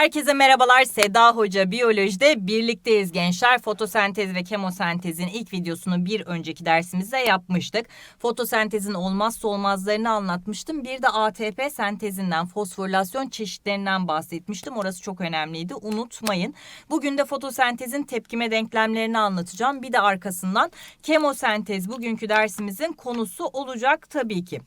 Herkese merhabalar. Seda Hoca Biyolojide birlikteyiz gençler. Fotosentez ve kemosentezin ilk videosunu bir önceki dersimizde yapmıştık. Fotosentezin olmazsa olmazlarını anlatmıştım. Bir de ATP sentezinden, fosforilasyon çeşitlerinden bahsetmiştim. Orası çok önemliydi. Unutmayın. Bugün de fotosentezin tepkime denklemlerini anlatacağım. Bir de arkasından kemosentez bugünkü dersimizin konusu olacak tabii ki.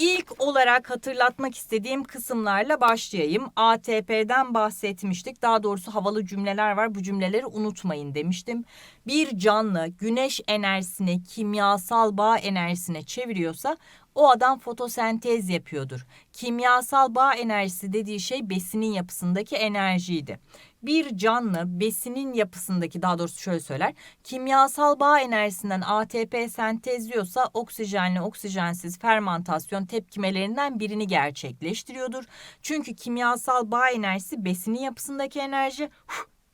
İlk olarak hatırlatmak istediğim kısımlarla başlayayım. ATP'den bahsetmiştik. Daha doğrusu havalı cümleler var. Bu cümleleri unutmayın demiştim. Bir canlı güneş enerjisini kimyasal bağ enerjisine çeviriyorsa o adam fotosentez yapıyordur. Kimyasal bağ enerjisi dediği şey besinin yapısındaki enerjiydi. Bir canlı besinin yapısındaki daha doğrusu şöyle söyler. Kimyasal bağ enerjisinden ATP sentezliyorsa oksijenli oksijensiz fermantasyon tepkimelerinden birini gerçekleştiriyordur. Çünkü kimyasal bağ enerjisi besinin yapısındaki enerji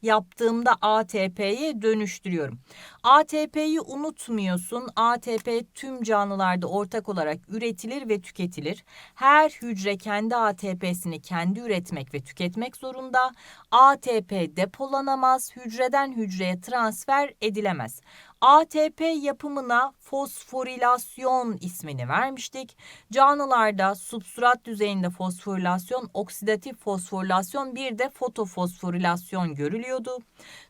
yaptığımda ATP'ye dönüştürüyorum. ATP'yi unutmuyorsun. ATP tüm canlılarda ortak olarak üretilir ve tüketilir. Her hücre kendi ATP'sini kendi üretmek ve tüketmek zorunda. ATP depolanamaz, hücreden hücreye transfer edilemez. ATP yapımına fosforilasyon ismini vermiştik. Canlılarda substrat düzeyinde fosforilasyon, oksidatif fosforilasyon bir de fotofosforilasyon görülüyordu.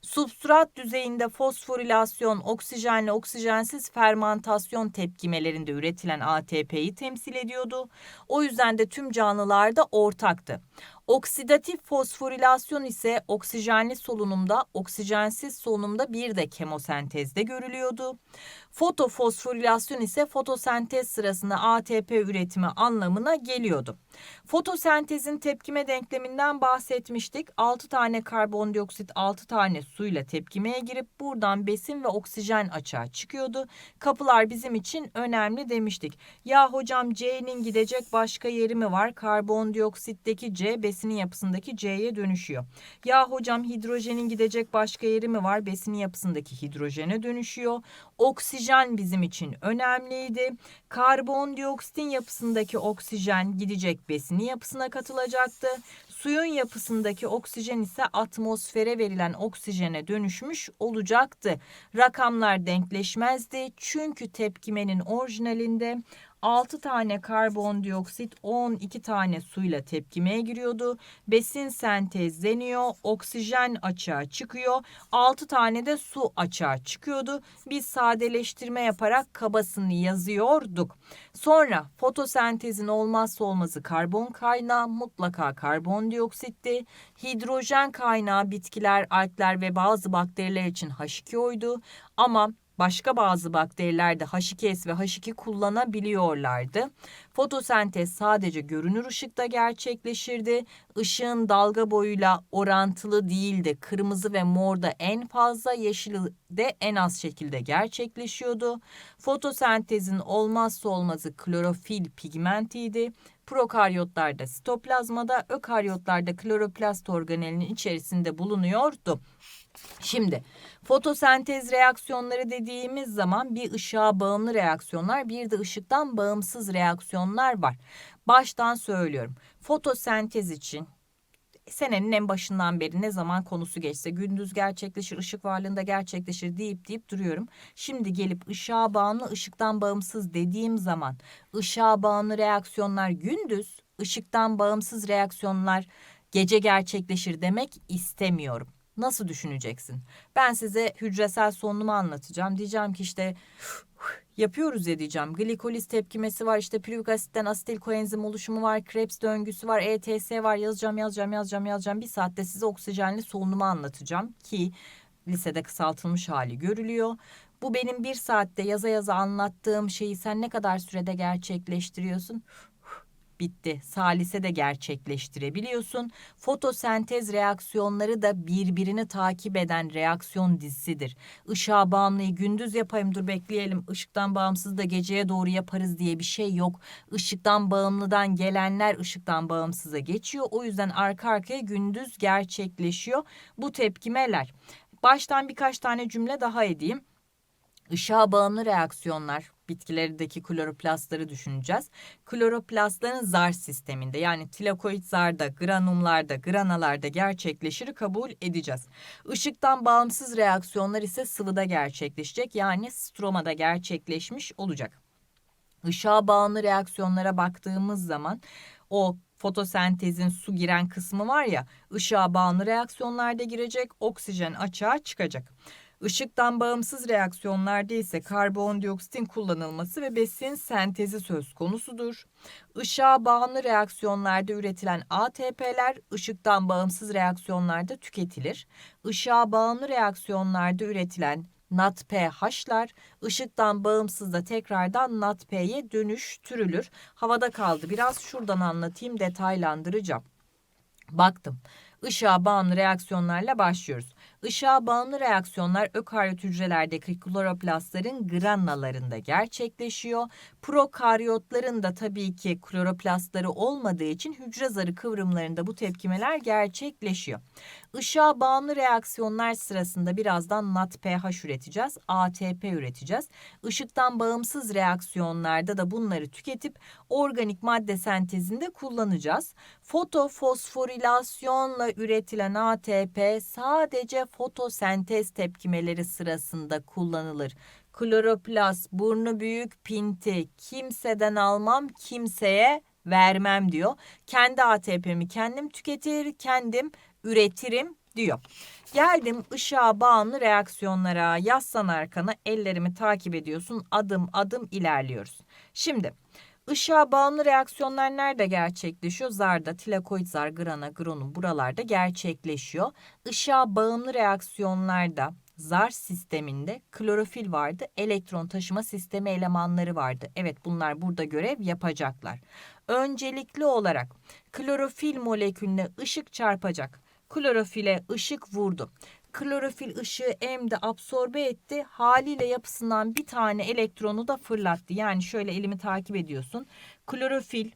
Substrat düzeyinde fosforilasyon oksijenle oksijensiz fermantasyon tepkimelerinde üretilen ATP'yi temsil ediyordu. O yüzden de tüm canlılarda ortaktı. Oksidatif fosforilasyon ise oksijenli solunumda, oksijensiz solunumda bir de kemosentezde görülüyordu. Fotofosforilasyon ise fotosentez sırasında ATP üretimi anlamına geliyordu. Fotosentezin tepkime denkleminden bahsetmiştik. 6 tane karbondioksit 6 tane suyla tepkimeye girip buradan besin ve oksijen açığa çıkıyordu. Kapılar bizim için önemli demiştik. Ya hocam C'nin gidecek başka yeri mi var? Karbondioksitteki C besinin yapısındaki C'ye dönüşüyor. Ya hocam hidrojenin gidecek başka yeri mi var? Besinin yapısındaki hidrojene dönüşüyor. Oksijen bizim için önemliydi. Karbondioksitin yapısındaki oksijen gidecek besinin yapısına katılacaktı. Suyun yapısındaki oksijen ise atmosfere verilen oksijene dönüşmüş olacaktı. Rakamlar denkleşmezdi çünkü tepkimenin orijinalinde 6 tane karbondioksit 12 tane suyla tepkimeye giriyordu. Besin sentezleniyor, oksijen açığa çıkıyor. 6 tane de su açığa çıkıyordu. Biz sadeleştirme yaparak kabasını yazıyorduk. Sonra fotosentezin olmazsa olmazı karbon kaynağı mutlaka karbondioksitti. Hidrojen kaynağı bitkiler, algler ve bazı bakteriler için H2O'ydu. Ama Başka bazı bakteriler de H2S ve H2 kullanabiliyorlardı. Fotosentez sadece görünür ışıkta gerçekleşirdi. Işığın dalga boyuyla orantılı değildi. Kırmızı ve morda en fazla, yeşil de en az şekilde gerçekleşiyordu. Fotosentezin olmazsa olmazı klorofil pigmentiydi. Prokaryotlarda sitoplazmada, ökaryotlarda kloroplast organelinin içerisinde bulunuyordu. Şimdi fotosentez reaksiyonları dediğimiz zaman bir ışığa bağımlı reaksiyonlar bir de ışıktan bağımsız reaksiyonlar var. Baştan söylüyorum. Fotosentez için senenin en başından beri ne zaman konusu geçse gündüz gerçekleşir, ışık varlığında gerçekleşir deyip deyip duruyorum. Şimdi gelip ışığa bağımlı, ışıktan bağımsız dediğim zaman ışığa bağımlı reaksiyonlar gündüz, ışıktan bağımsız reaksiyonlar gece gerçekleşir demek istemiyorum. Nasıl düşüneceksin? Ben size hücresel solunumu anlatacağım. Diyeceğim ki işte yapıyoruz ya diyeceğim. Glikoliz tepkimesi var, işte pürük asitten asetil koenzim oluşumu var, Krebs döngüsü var, ETS var. Yazacağım, yazacağım, yazacağım, yazacağım. Bir saatte size oksijenli solunumu anlatacağım ki lisede kısaltılmış hali görülüyor. Bu benim bir saatte yaza yaza anlattığım şeyi sen ne kadar sürede gerçekleştiriyorsun? Bitti. Salise de gerçekleştirebiliyorsun. Fotosentez reaksiyonları da birbirini takip eden reaksiyon dizisidir. Işığa bağımlıyı gündüz yapayım dur bekleyelim. Işıktan bağımsız da geceye doğru yaparız diye bir şey yok. Işıktan bağımlıdan gelenler ışıktan bağımsıza geçiyor. O yüzden arka arkaya gündüz gerçekleşiyor bu tepkimeler. Baştan birkaç tane cümle daha edeyim. Işığa bağımlı reaksiyonlar, bitkilerdeki kloroplastları düşüneceğiz. Kloroplastların zar sisteminde yani tilakoid zarda, granumlarda, granalarda gerçekleşir kabul edeceğiz. Işıktan bağımsız reaksiyonlar ise sıvıda gerçekleşecek yani stromada gerçekleşmiş olacak. Işığa bağımlı reaksiyonlara baktığımız zaman o fotosentezin su giren kısmı var ya ışığa bağımlı reaksiyonlarda girecek oksijen açığa çıkacak. Işıktan bağımsız reaksiyonlarda ise karbondioksitin kullanılması ve besin sentezi söz konusudur. Işığa bağımlı reaksiyonlarda üretilen ATP'ler ışıktan bağımsız reaksiyonlarda tüketilir. Işığa bağımlı reaksiyonlarda üretilen NADPH'lar ışıktan bağımsız da tekrardan NADP'ye dönüştürülür. Havada kaldı. Biraz şuradan anlatayım, detaylandıracağım. Baktım. Işığa bağımlı reaksiyonlarla başlıyoruz. Işığa bağımlı reaksiyonlar ökaryot hücrelerdeki kloroplastların granalarında gerçekleşiyor. Prokaryotların da tabii ki kloroplastları olmadığı için hücre zarı kıvrımlarında bu tepkimeler gerçekleşiyor. Işığa bağımlı reaksiyonlar sırasında birazdan NADPH üreteceğiz, ATP üreteceğiz. Işıktan bağımsız reaksiyonlarda da bunları tüketip organik madde sentezinde kullanacağız. Fotofosforilasyonla üretilen ATP sadece fotosentez tepkimeleri sırasında kullanılır. Kloroplast, burnu büyük, pinti, kimseden almam, kimseye vermem diyor. Kendi ATP'mi kendim tüketir, kendim üretirim diyor. Geldim ışığa bağımlı reaksiyonlara. Yaslan arkana ellerimi takip ediyorsun. Adım adım ilerliyoruz. Şimdi ışığa bağımlı reaksiyonlar nerede gerçekleşiyor? Zarda, tilakoid zar, grana, gronum buralarda gerçekleşiyor. Işığa bağımlı reaksiyonlarda zar sisteminde klorofil vardı, elektron taşıma sistemi elemanları vardı. Evet bunlar burada görev yapacaklar. Öncelikli olarak klorofil molekülüne ışık çarpacak. Klorofile ışık vurdu. Klorofil ışığı emdi, absorbe etti. Haliyle yapısından bir tane elektronu da fırlattı. Yani şöyle elimi takip ediyorsun. Klorofil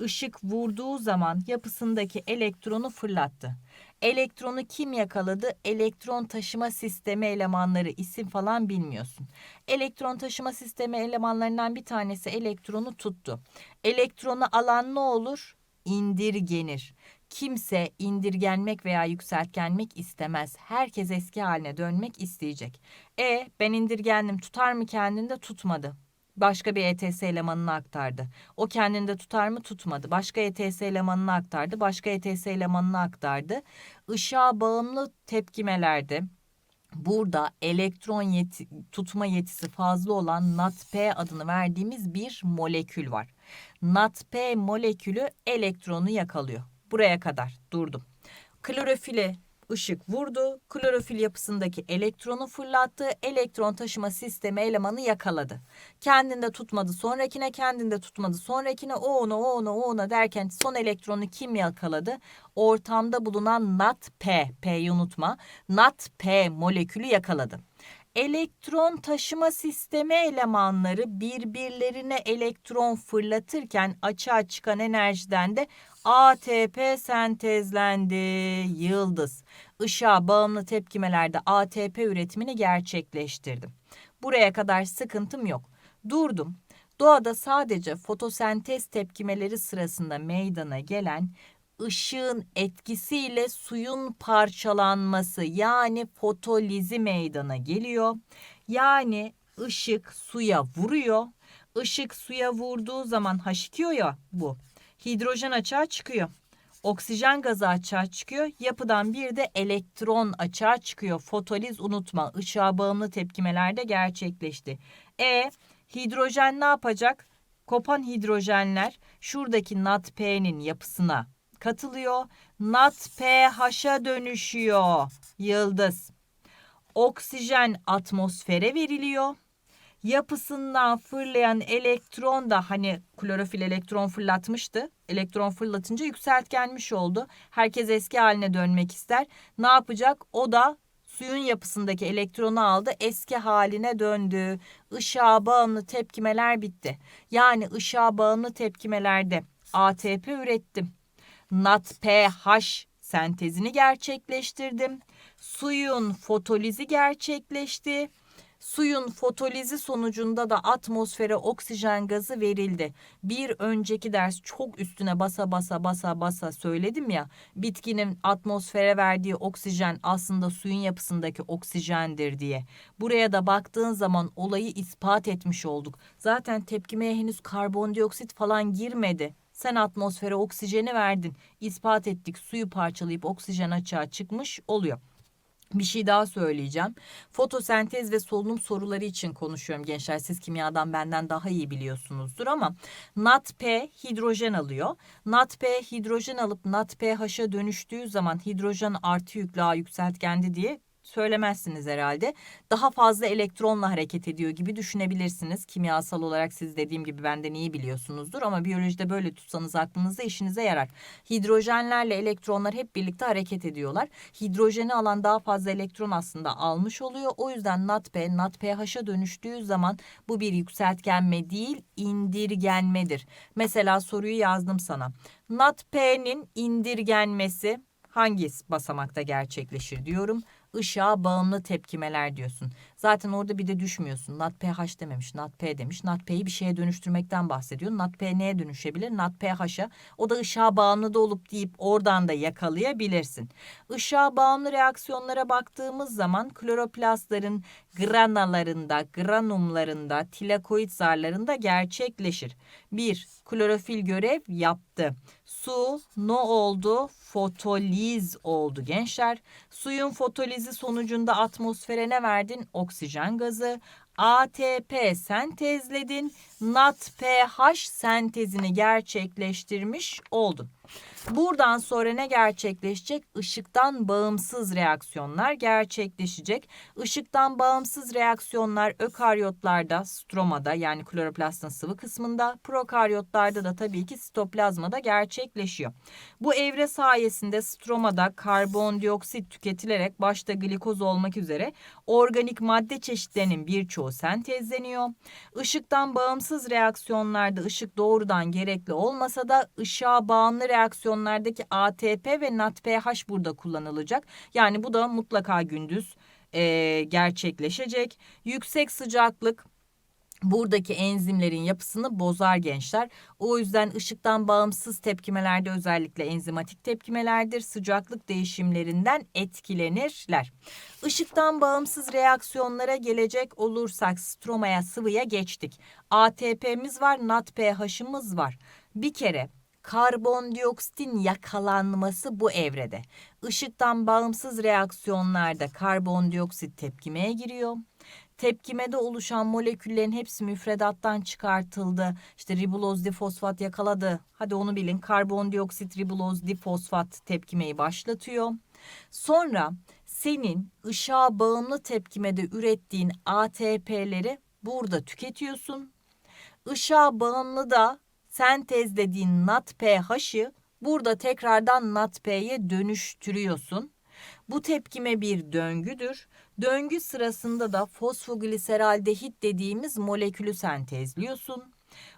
ışık vurduğu zaman yapısındaki elektronu fırlattı. Elektronu kim yakaladı? Elektron taşıma sistemi elemanları isim falan bilmiyorsun. Elektron taşıma sistemi elemanlarından bir tanesi elektronu tuttu. Elektronu alan ne olur? İndirgenir. Kimse indirgenmek veya yükseltgenmek istemez. Herkes eski haline dönmek isteyecek. E ben indirgendim tutar mı kendinde tutmadı. Başka bir ETS elemanına aktardı. O kendinde tutar mı tutmadı. Başka ETS elemanına aktardı. Başka ETS elemanına aktardı. Işığa bağımlı tepkimelerde burada elektron yeti, tutma yetisi fazla olan NADP adını verdiğimiz bir molekül var. NADP molekülü elektronu yakalıyor. Buraya kadar durdum. Klorofile ışık vurdu. Klorofil yapısındaki elektronu fırlattı. Elektron taşıma sistemi elemanı yakaladı. Kendinde tutmadı sonrakine, kendinde tutmadı sonrakine, o ona, o ona, o ona derken son elektronu kim yakaladı? Ortamda bulunan NADP, P'yi unutma. NADP molekülü yakaladı. Elektron taşıma sistemi elemanları birbirlerine elektron fırlatırken açığa çıkan enerjiden de ATP sentezlendi. Yıldız. Işığa bağımlı tepkimelerde ATP üretimini gerçekleştirdim. Buraya kadar sıkıntım yok. Durdum. Doğada sadece fotosentez tepkimeleri sırasında meydana gelen ışığın etkisiyle suyun parçalanması yani fotolizi meydana geliyor. Yani ışık suya vuruyor. Işık suya vurduğu zaman H2O ya bu. Hidrojen açığa çıkıyor. Oksijen gazı açığa çıkıyor. Yapıdan bir de elektron açığa çıkıyor. Fotoliz unutma. Işığa bağımlı tepkimelerde gerçekleşti. E hidrojen ne yapacak? Kopan hidrojenler şuradaki NADP'nin yapısına katılıyor. NADPH'a dönüşüyor. Yıldız. Oksijen atmosfere veriliyor. Yapısından fırlayan elektron da hani klorofil elektron fırlatmıştı. Elektron fırlatınca yükseltgenmiş oldu. Herkes eski haline dönmek ister. Ne yapacak? O da suyun yapısındaki elektronu aldı, eski haline döndü. Işığa bağımlı tepkimeler bitti. Yani ışığa bağımlı tepkimelerde ATP ürettim. NADPH sentezini gerçekleştirdim. Suyun fotolizi gerçekleşti. Suyun fotolizi sonucunda da atmosfere oksijen gazı verildi. Bir önceki ders çok üstüne basa basa basa basa söyledim ya. Bitkinin atmosfere verdiği oksijen aslında suyun yapısındaki oksijendir diye. Buraya da baktığın zaman olayı ispat etmiş olduk. Zaten tepkimeye henüz karbondioksit falan girmedi. Sen atmosfere oksijeni verdin. İspat ettik suyu parçalayıp oksijen açığa çıkmış oluyor. Bir şey daha söyleyeceğim. Fotosentez ve solunum soruları için konuşuyorum gençler. Siz kimyadan benden daha iyi biliyorsunuzdur ama NADP hidrojen alıyor. NADP hidrojen alıp NADPH'a dönüştüğü zaman hidrojen artı yüklü yükseltgendi diye söylemezsiniz herhalde. Daha fazla elektronla hareket ediyor gibi düşünebilirsiniz. Kimyasal olarak siz dediğim gibi benden iyi biliyorsunuzdur ama biyolojide böyle tutsanız aklınızda işinize yarar. Hidrojenlerle elektronlar hep birlikte hareket ediyorlar. Hidrojeni alan daha fazla elektron aslında almış oluyor. O yüzden NADP, NADPH'a dönüştüğü zaman bu bir yükseltgenme değil, indirgenmedir. Mesela soruyu yazdım sana. NADP'nin indirgenmesi hangi basamakta gerçekleşir diyorum. Işığa bağımlı tepkimeler diyorsun. Zaten orada bir de düşmüyorsun. NADPH dememiş, NADP demiş. NADP'yi bir şeye dönüştürmekten bahsediyor. NADP neye dönüşebilir? NADPH'a. O da ışığa bağımlı da olup deyip oradan da yakalayabilirsin. Işığa bağımlı reaksiyonlara baktığımız zaman kloroplastların granalarında, granumlarında, tilakoid zarlarında gerçekleşir. Bir, klorofil görev yaptı. Su ne oldu? Fotoliz oldu gençler. Suyun fotolizi sonucunda atmosfere ne verdin? Oksijen gazı. ATP sentezledin. NADPH sentezini gerçekleştirmiş oldun. Buradan sonra ne gerçekleşecek? Işıktan bağımsız reaksiyonlar gerçekleşecek. Işıktan bağımsız reaksiyonlar ökaryotlarda, stromada yani kloroplastın sıvı kısmında, prokaryotlarda da tabii ki sitoplazmada gerçekleşiyor. Bu evre sayesinde stromada karbondioksit tüketilerek başta glikoz olmak üzere organik madde çeşitlerinin birçoğu sentezleniyor. Işıktan bağımsız reaksiyonlarda ışık doğrudan gerekli olmasa da ışığa bağımlı reaksiyonlardaki ATP ve NADPH burada kullanılacak. Yani bu da mutlaka gündüz e, gerçekleşecek. Yüksek sıcaklık buradaki enzimlerin yapısını bozar gençler. O yüzden ışıktan bağımsız tepkimelerde özellikle enzimatik tepkimelerdir. Sıcaklık değişimlerinden etkilenirler. Işıktan bağımsız reaksiyonlara gelecek olursak stromaya sıvıya geçtik. ATP'miz var, NADPH'ımız var. Bir kere karbondioksitin yakalanması bu evrede. Işıktan bağımsız reaksiyonlarda karbondioksit tepkimeye giriyor. Tepkimede oluşan moleküllerin hepsi müfredattan çıkartıldı. İşte ribuloz difosfat yakaladı. Hadi onu bilin. Karbondioksit ribuloz difosfat tepkimeyi başlatıyor. Sonra senin ışığa bağımlı tepkimede ürettiğin ATP'leri burada tüketiyorsun. Işığa bağımlı da sentezlediğin NADPH'ı burada tekrardan NADP'ye dönüştürüyorsun. Bu tepkime bir döngüdür. Döngü sırasında da fosfogliseraldehit dediğimiz molekülü sentezliyorsun.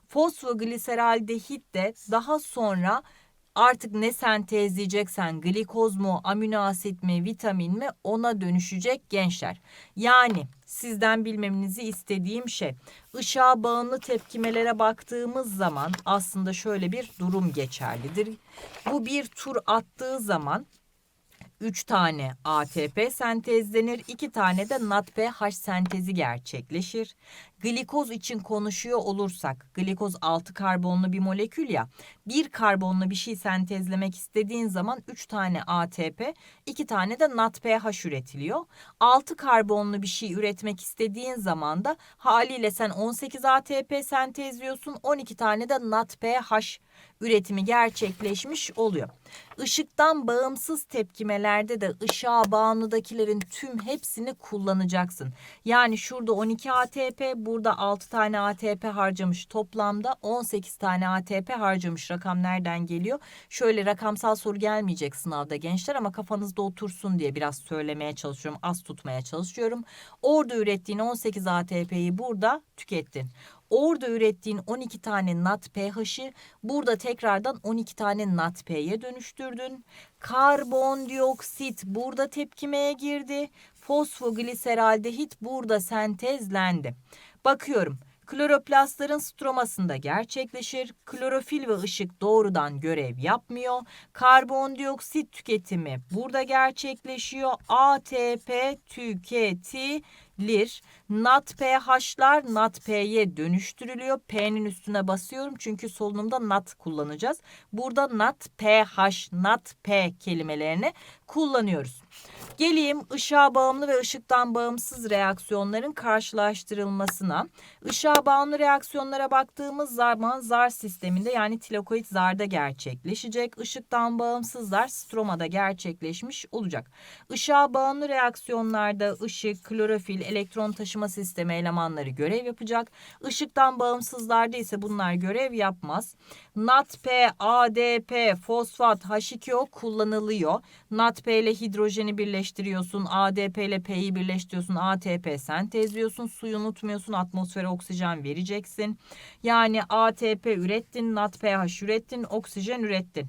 Fosfogliseraldehit de daha sonra artık ne sentezleyeceksen glikoz mu, amino asit mi, vitamin mi ona dönüşecek gençler. Yani sizden bilmenizi istediğim şey ışığa bağımlı tepkimelere baktığımız zaman aslında şöyle bir durum geçerlidir. Bu bir tur attığı zaman 3 tane ATP sentezlenir, 2 tane de NADPH sentezi gerçekleşir. Glikoz için konuşuyor olursak, glikoz 6 karbonlu bir molekül ya. Bir karbonlu bir şey sentezlemek istediğin zaman 3 tane ATP, 2 tane de NADPH üretiliyor. 6 karbonlu bir şey üretmek istediğin zaman da haliyle sen 18 ATP sentezliyorsun, 12 tane de NADPH üretimi gerçekleşmiş oluyor. Işıktan bağımsız tepkimelerde de ışığa bağımlıdakilerin tüm hepsini kullanacaksın. Yani şurada 12 ATP, burada 6 tane ATP harcamış. Toplamda 18 tane ATP harcamış. Rakam nereden geliyor? Şöyle rakamsal soru gelmeyecek sınavda gençler ama kafanızda otursun diye biraz söylemeye çalışıyorum. Az tutmaya çalışıyorum. Orada ürettiğin 18 ATP'yi burada tükettin. Orada ürettiğin 12 tane NADPH'ı burada tekrardan 12 tane NADP'ye dönüştürdün. Karbondioksit burada tepkimeye girdi. Fosfogliseraldehit burada sentezlendi. Bakıyorum. Kloroplastların stromasında gerçekleşir. Klorofil ve ışık doğrudan görev yapmıyor. Karbondioksit tüketimi burada gerçekleşiyor. ATP tüketilir. NADPH'lar NADP'ye dönüştürülüyor. P'nin üstüne basıyorum çünkü solunumda NAD kullanacağız. Burada NADPH, NADP kelimelerini kullanıyoruz. Geleyim ışığa bağımlı ve ışıktan bağımsız reaksiyonların karşılaştırılmasına. Işığa bağımlı reaksiyonlara baktığımız zaman zar sisteminde yani tilakoid zarda gerçekleşecek. Işıktan bağımsız zar stromada gerçekleşmiş olacak. Işığa bağımlı reaksiyonlarda ışık, klorofil, elektron taşıma sistemi elemanları görev yapacak. Işıktan bağımsızlarda ise bunlar görev yapmaz. NADP, ADP, fosfat, H2O kullanılıyor. NADP ile hidrojeni birleştiriyorsun. ADP ile P'yi birleştiriyorsun. ATP sentezliyorsun. Suyu unutmuyorsun. Atmosfere oksijen vereceksin. Yani ATP ürettin, NADPH ürettin, oksijen ürettin.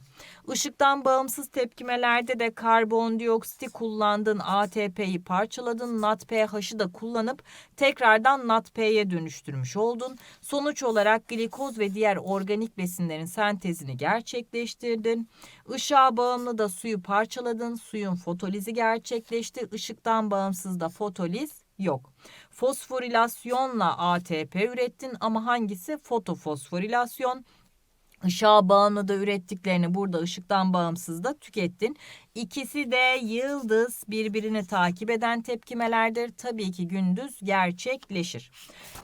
Işıktan bağımsız tepkimelerde de karbondioksiti kullandın, ATP'yi parçaladın, NADPH'ı da kullanıp tekrardan NADP'ye dönüştürmüş oldun. Sonuç olarak glikoz ve diğer organik besinlerin sentezini gerçekleştirdin. Işığa bağımlı da suyu parçaladın, suyun fotolizi gerçekleşti. Işıktan bağımsız da fotoliz yok. Fosforilasyonla ATP ürettin ama hangisi fotofosforilasyon? Işığa bağımlı da ürettiklerini burada ışıktan bağımsız da tükettin. İkisi de yıldız birbirini takip eden tepkimelerdir. Tabii ki gündüz gerçekleşir.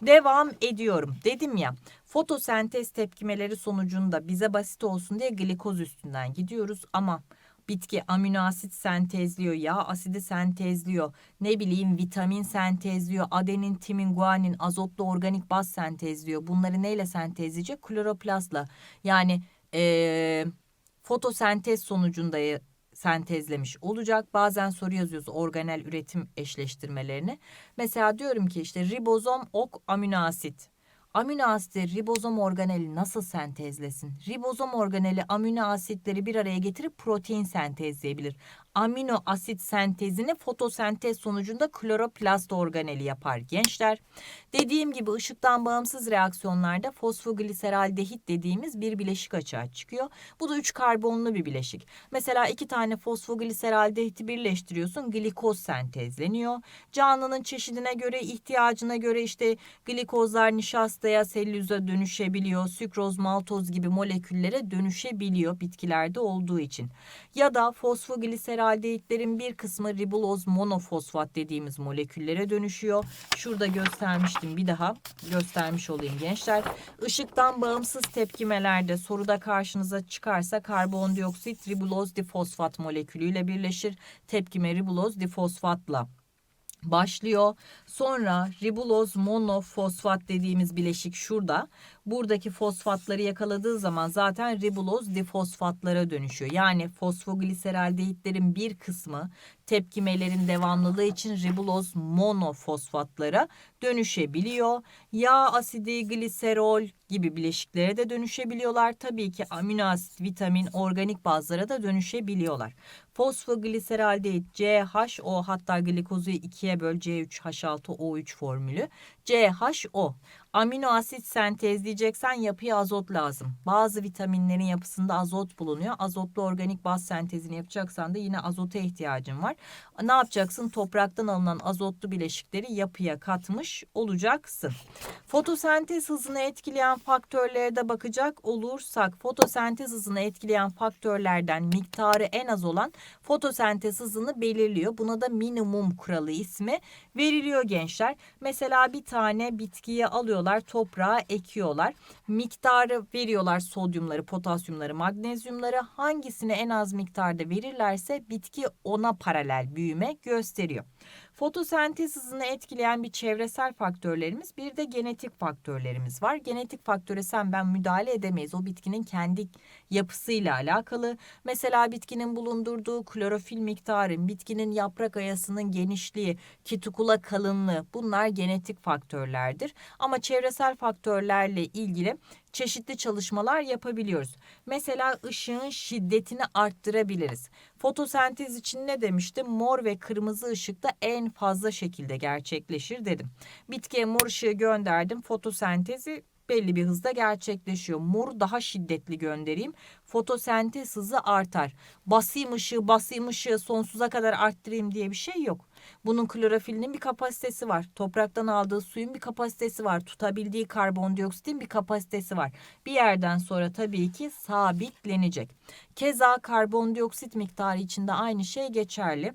Devam ediyorum. Dedim ya fotosentez tepkimeleri sonucunda bize basit olsun diye glikoz üstünden gidiyoruz ama bitki amino asit sentezliyor, yağ asidi sentezliyor, ne bileyim vitamin sentezliyor, adenin, timin, guanin, azotlu organik baz sentezliyor. Bunları neyle sentezleyecek? Kloroplastla. Yani ee, fotosentez sonucunda sentezlemiş olacak. Bazen soru yazıyoruz organel üretim eşleştirmelerini. Mesela diyorum ki işte ribozom ok amino asit. Amino asitleri ribozom organeli nasıl sentezlesin? Ribozom organeli amino asitleri bir araya getirip protein sentezleyebilir. Amino asit sentezini fotosentez sonucunda kloroplast organeli yapar gençler. Dediğim gibi ışıktan bağımsız reaksiyonlarda fosfogliseraldehit dediğimiz bir bileşik açığa çıkıyor. Bu da üç karbonlu bir bileşik. Mesela iki tane fosfogliseraldehiti birleştiriyorsun glikoz sentezleniyor. Canlının çeşidine göre ihtiyacına göre işte glikozlar nişastaya, selüloza dönüşebiliyor. Sükroz, maltoz gibi moleküllere dönüşebiliyor bitkilerde olduğu için. Ya da fosfogliseraldehitlerin bir kısmı ribuloz monofosfat dediğimiz moleküllere dönüşüyor. Şurada göstermiştim bir daha göstermiş olayım gençler. Işıktan bağımsız tepkimelerde soruda karşınıza çıkarsa karbondioksit ribuloz difosfat molekülüyle birleşir. Tepkime ribuloz difosfatla başlıyor. Sonra ribuloz monofosfat dediğimiz bileşik şurada. Buradaki fosfatları yakaladığı zaman zaten ribuloz difosfatlara dönüşüyor. Yani fosfogliseraldehitlerin bir kısmı tepkimelerin devamlılığı için ribuloz monofosfatlara dönüşebiliyor. Yağ asidi, gliserol gibi bileşiklere de dönüşebiliyorlar. Tabii ki amino asit, vitamin, organik bazlara da dönüşebiliyorlar. Fosfogliseraldehit CHO hatta glikozu ikiye böl C3H6O3 formülü. CHO Amino asit sentezleyeceksen yapıya azot lazım. Bazı vitaminlerin yapısında azot bulunuyor. Azotlu organik baz sentezini yapacaksan da yine azota ihtiyacın var. Ne yapacaksın? Topraktan alınan azotlu bileşikleri yapıya katmış olacaksın. Fotosentez hızını etkileyen faktörlere de bakacak olursak fotosentez hızını etkileyen faktörlerden miktarı en az olan fotosentez hızını belirliyor. Buna da minimum kuralı ismi veriliyor gençler. Mesela bir tane bitkiye alıyorlar, toprağa ekiyorlar. Miktarı veriyorlar sodyumları, potasyumları, magnezyumları. Hangisini en az miktarda verirlerse bitki ona paralel büyüme gösteriyor. Fotosentez hızını etkileyen bir çevresel faktörlerimiz bir de genetik faktörlerimiz var. Genetik faktöre sen ben müdahale edemeyiz. O bitkinin kendi yapısıyla alakalı. Mesela bitkinin bulundurduğu klorofil miktarı, bitkinin yaprak ayasının genişliği, kitukula kalınlığı bunlar genetik faktörlerdir. Ama çevresel faktörlerle ilgili çeşitli çalışmalar yapabiliyoruz. Mesela ışığın şiddetini arttırabiliriz. Fotosentez için ne demiştim? Mor ve kırmızı ışıkta en fazla şekilde gerçekleşir dedim. Bitkiye mor ışığı gönderdim. Fotosentezi belli bir hızda gerçekleşiyor. Mor daha şiddetli göndereyim. Fotosentez hızı artar. Basayım ışığı, basayım ışığı sonsuza kadar arttırayım diye bir şey yok. Bunun klorofilinin bir kapasitesi var. Topraktan aldığı suyun bir kapasitesi var. Tutabildiği karbondioksitin bir kapasitesi var. Bir yerden sonra tabii ki sabitlenecek. Keza karbondioksit miktarı içinde aynı şey geçerli.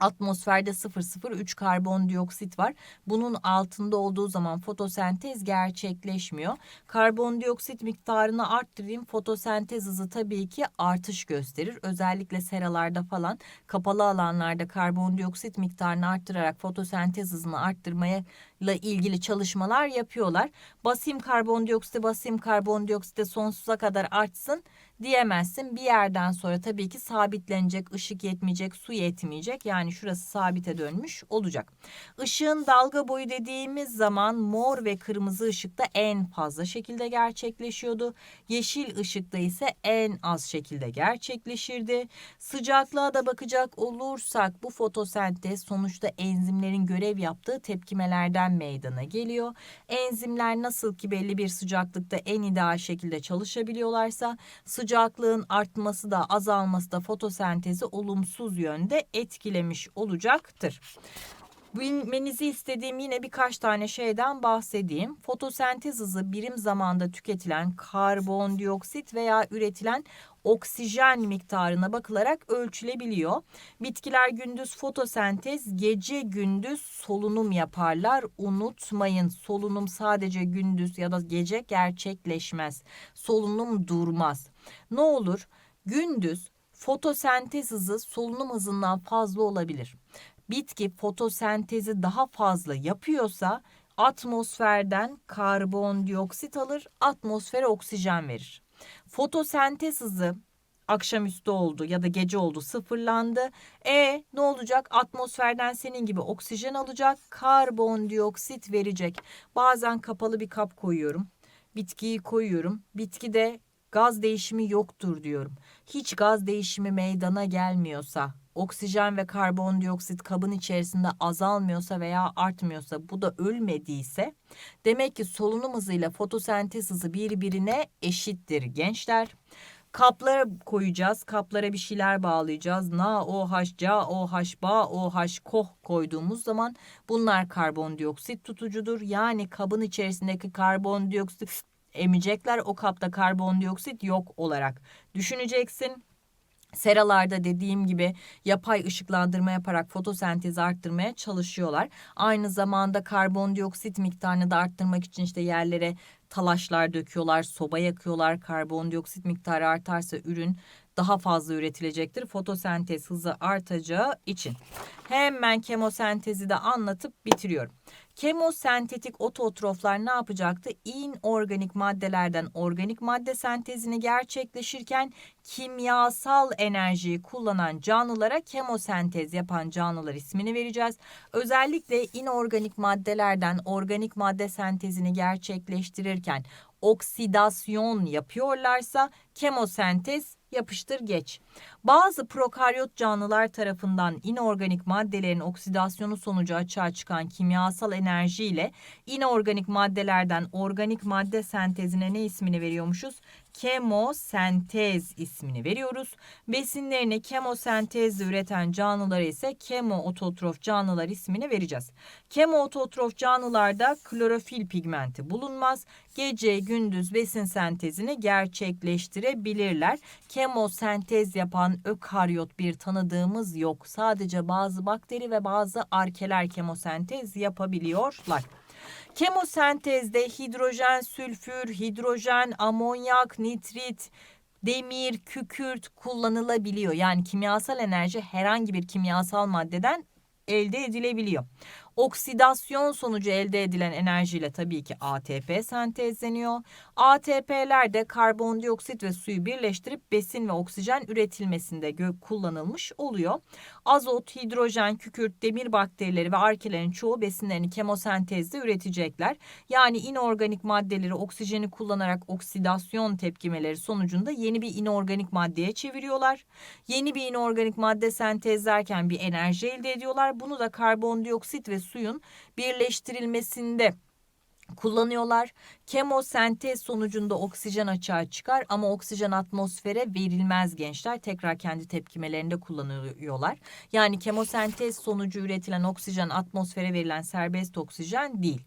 Atmosferde 0,03 karbondioksit var. Bunun altında olduğu zaman fotosentez gerçekleşmiyor. Karbondioksit miktarını arttırayım. Fotosentez hızı tabii ki artış gösterir. Özellikle seralarda falan kapalı alanlarda karbondioksit miktarını arttırarak fotosentez hızını arttırmaya ile ilgili çalışmalar yapıyorlar. Basayım karbondioksite basayım karbondioksite sonsuza kadar artsın diyemezsin. Bir yerden sonra tabii ki sabitlenecek, ışık yetmeyecek, su yetmeyecek. Yani şurası sabite dönmüş olacak. Işığın dalga boyu dediğimiz zaman mor ve kırmızı ışıkta en fazla şekilde gerçekleşiyordu. Yeşil ışıkta ise en az şekilde gerçekleşirdi. Sıcaklığa da bakacak olursak bu fotosentez sonuçta enzimlerin görev yaptığı tepkimelerden meydana geliyor. Enzimler nasıl ki belli bir sıcaklıkta en ideal şekilde çalışabiliyorlarsa sıcaklığın artması da azalması da fotosentezi olumsuz yönde etkilemiş olacaktır. Bilmenizi istediğim yine birkaç tane şeyden bahsedeyim. Fotosentez hızı birim zamanda tüketilen karbondioksit veya üretilen oksijen miktarına bakılarak ölçülebiliyor. Bitkiler gündüz fotosentez, gece gündüz solunum yaparlar. Unutmayın solunum sadece gündüz ya da gece gerçekleşmez. Solunum durmaz. Ne olur? Gündüz fotosentez hızı solunum hızından fazla olabilir. Bitki fotosentezi daha fazla yapıyorsa atmosferden karbondioksit alır, atmosfere oksijen verir. Fotosentez hızı akşamüstü oldu ya da gece oldu sıfırlandı. E ne olacak? Atmosferden senin gibi oksijen alacak, karbondioksit verecek. Bazen kapalı bir kap koyuyorum. Bitkiyi koyuyorum. Bitkide gaz değişimi yoktur diyorum. Hiç gaz değişimi meydana gelmiyorsa, oksijen ve karbondioksit kabın içerisinde azalmıyorsa veya artmıyorsa, bu da ölmediyse demek ki solunum hızıyla fotosentez hızı birbirine eşittir gençler. Kaplara koyacağız. Kaplara bir şeyler bağlayacağız. Na, OH, Ca, OH, Ba, OH, Koh koyduğumuz zaman bunlar karbondioksit tutucudur. Yani kabın içerisindeki karbondioksit emecekler. O kapta karbondioksit yok olarak düşüneceksin. Seralarda dediğim gibi yapay ışıklandırma yaparak fotosentezi arttırmaya çalışıyorlar. Aynı zamanda karbondioksit miktarını da arttırmak için işte yerlere talaşlar döküyorlar, soba yakıyorlar. Karbondioksit miktarı artarsa ürün daha fazla üretilecektir. Fotosentez hızı artacağı için. Hemen kemosentezi de anlatıp bitiriyorum. Kemosentetik ototroflar ne yapacaktı? İnorganik maddelerden organik madde sentezini gerçekleşirken kimyasal enerjiyi kullanan canlılara kemosentez yapan canlılar ismini vereceğiz. Özellikle inorganik maddelerden organik madde sentezini gerçekleştirirken oksidasyon yapıyorlarsa kemosentez yapıştır geç. Bazı prokaryot canlılar tarafından inorganik maddelerin oksidasyonu sonucu açığa çıkan kimyasal enerji ile inorganik maddelerden organik madde sentezine ne ismini veriyormuşuz? Kemosentez ismini veriyoruz. Besinlerini kemosentezle üreten canlılara ise kemoototrof canlılar ismini vereceğiz. Kemoototrof canlılarda klorofil pigmenti bulunmaz. Gece gündüz besin sentezini gerçekleştirebilirler. Kemosentez yapan ökaryot bir tanıdığımız yok. Sadece bazı bakteri ve bazı arkeler kemosentez yapabiliyorlar. Kemosentezde hidrojen, sülfür, hidrojen, amonyak, nitrit, demir, kükürt kullanılabiliyor. Yani kimyasal enerji herhangi bir kimyasal maddeden elde edilebiliyor. Oksidasyon sonucu elde edilen enerjiyle tabii ki ATP sentezleniyor. ATP'ler de karbondioksit ve suyu birleştirip besin ve oksijen üretilmesinde kullanılmış oluyor. Azot, hidrojen, kükürt, demir bakterileri ve arkelerin çoğu besinlerini kemosentezde üretecekler. Yani inorganik maddeleri oksijeni kullanarak oksidasyon tepkimeleri sonucunda yeni bir inorganik maddeye çeviriyorlar. Yeni bir inorganik madde sentezlerken bir enerji elde ediyorlar. Bunu da karbondioksit ve suyun birleştirilmesinde kullanıyorlar. Kemosentez sonucunda oksijen açığa çıkar ama oksijen atmosfere verilmez gençler. Tekrar kendi tepkimelerinde kullanıyorlar. Yani kemosentez sonucu üretilen oksijen atmosfere verilen serbest oksijen değil.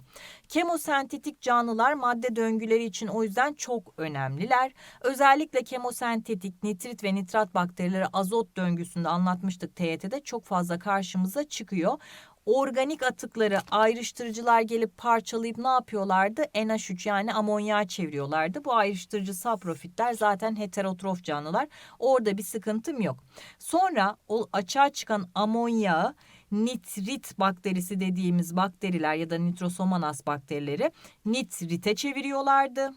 Kemosentetik canlılar madde döngüleri için o yüzden çok önemliler. Özellikle kemosentetik nitrit ve nitrat bakterileri azot döngüsünde anlatmıştık TYT'de çok fazla karşımıza çıkıyor organik atıkları ayrıştırıcılar gelip parçalayıp ne yapıyorlardı? NH3 yani amonyağa çeviriyorlardı. Bu ayrıştırıcı saprofitler zaten heterotrof canlılar. Orada bir sıkıntım yok. Sonra o açığa çıkan amonyağı nitrit bakterisi dediğimiz bakteriler ya da nitrosomonas bakterileri nitrite çeviriyorlardı.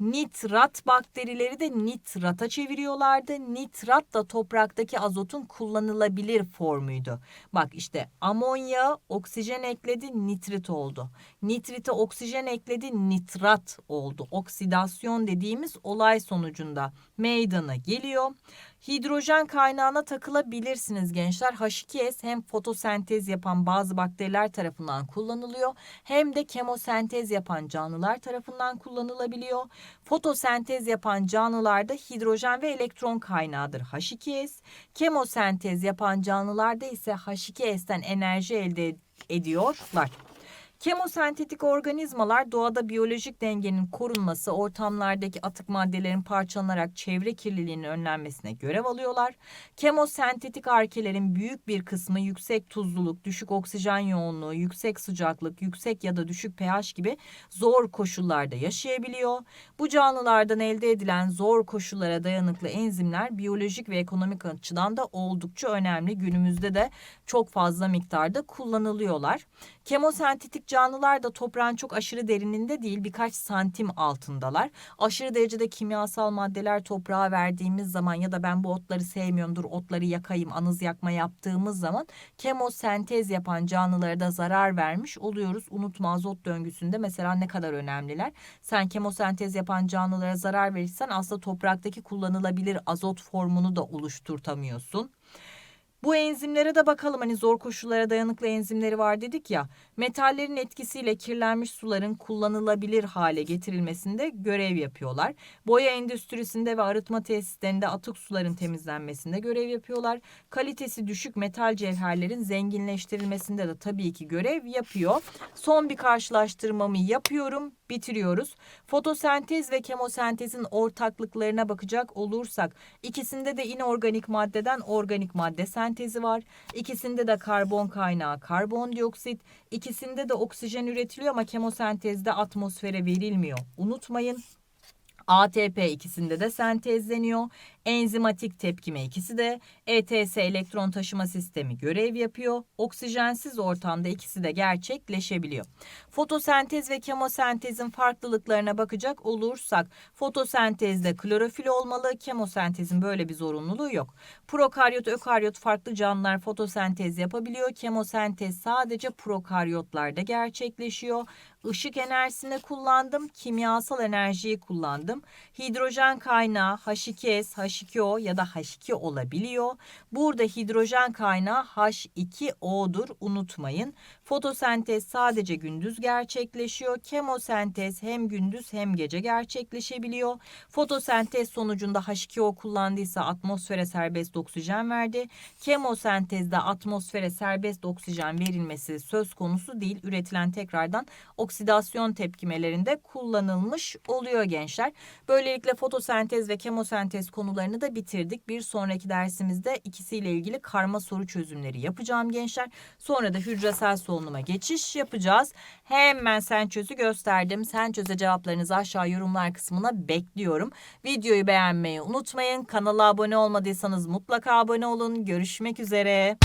Nitrat bakterileri de nitrata çeviriyorlardı. Nitrat da topraktaki azotun kullanılabilir formuydu. Bak işte amonya oksijen ekledi nitrit oldu. Nitrite oksijen ekledi nitrat oldu. Oksidasyon dediğimiz olay sonucunda meydana geliyor. Hidrojen kaynağına takılabilirsiniz gençler. H2S hem fotosentez yapan bazı bakteriler tarafından kullanılıyor hem de kemosentez yapan canlılar tarafından kullanılabiliyor. Fotosentez yapan canlılarda hidrojen ve elektron kaynağıdır H2S. Kemosentez yapan canlılarda ise H2S'ten enerji elde ediyorlar. Kemosentetik organizmalar doğada biyolojik dengenin korunması, ortamlardaki atık maddelerin parçalanarak çevre kirliliğinin önlenmesine görev alıyorlar. Kemosentetik arkelerin büyük bir kısmı yüksek tuzluluk, düşük oksijen yoğunluğu, yüksek sıcaklık, yüksek ya da düşük pH gibi zor koşullarda yaşayabiliyor. Bu canlılardan elde edilen zor koşullara dayanıklı enzimler biyolojik ve ekonomik açıdan da oldukça önemli. Günümüzde de çok fazla miktarda kullanılıyorlar. Kemosentetik canlılar da toprağın çok aşırı derininde değil birkaç santim altındalar. Aşırı derecede kimyasal maddeler toprağa verdiğimiz zaman ya da ben bu otları sevmiyorum dur otları yakayım anız yakma yaptığımız zaman kemosentez yapan canlılara da zarar vermiş oluyoruz. Unutma azot döngüsünde mesela ne kadar önemliler. Sen kemosentez yapan canlılara zarar verirsen aslında topraktaki kullanılabilir azot formunu da oluşturtamıyorsun. Bu enzimlere de bakalım hani zor koşullara dayanıklı enzimleri var dedik ya. Metallerin etkisiyle kirlenmiş suların kullanılabilir hale getirilmesinde görev yapıyorlar. Boya endüstrisinde ve arıtma tesislerinde atık suların temizlenmesinde görev yapıyorlar. Kalitesi düşük metal cevherlerin zenginleştirilmesinde de tabii ki görev yapıyor. Son bir karşılaştırmamı yapıyorum bitiriyoruz. Fotosentez ve kemosentezin ortaklıklarına bakacak olursak ikisinde de inorganik maddeden organik madde sentezi var. İkisinde de karbon kaynağı karbondioksit, ikisinde de oksijen üretiliyor ama kemosentezde atmosfere verilmiyor. Unutmayın. ATP ikisinde de sentezleniyor. Enzimatik tepkime ikisi de ETS elektron taşıma sistemi görev yapıyor. Oksijensiz ortamda ikisi de gerçekleşebiliyor. Fotosentez ve kemosentezin farklılıklarına bakacak olursak fotosentezde klorofil olmalı, kemosentezin böyle bir zorunluluğu yok. Prokaryot, ökaryot farklı canlılar fotosentez yapabiliyor. Kemosentez sadece prokaryotlarda gerçekleşiyor. Işık enerjisini kullandım, kimyasal enerjiyi kullandım. Hidrojen kaynağı H2S, H2O ya da H2 olabiliyor. Burada hidrojen kaynağı H2O'dur unutmayın. Fotosentez sadece gündüz gerçekleşiyor. Kemosentez hem gündüz hem gece gerçekleşebiliyor. Fotosentez sonucunda H2O kullandıysa atmosfere serbest oksijen verdi. Kemosentezde atmosfere serbest oksijen verilmesi söz konusu değil. Üretilen tekrardan oksidasyon tepkimelerinde kullanılmış oluyor gençler. Böylelikle fotosentez ve kemosentez konularını da bitirdik. Bir sonraki dersimizde ikisiyle ilgili karma soru çözümleri yapacağım gençler. Sonra da hücresel solunuma geçiş yapacağız. Hemen sen çözü gösterdim. Sen çöze cevaplarınızı aşağı yorumlar kısmına bekliyorum. Videoyu beğenmeyi unutmayın. Kanala abone olmadıysanız mutlaka abone olun. Görüşmek üzere.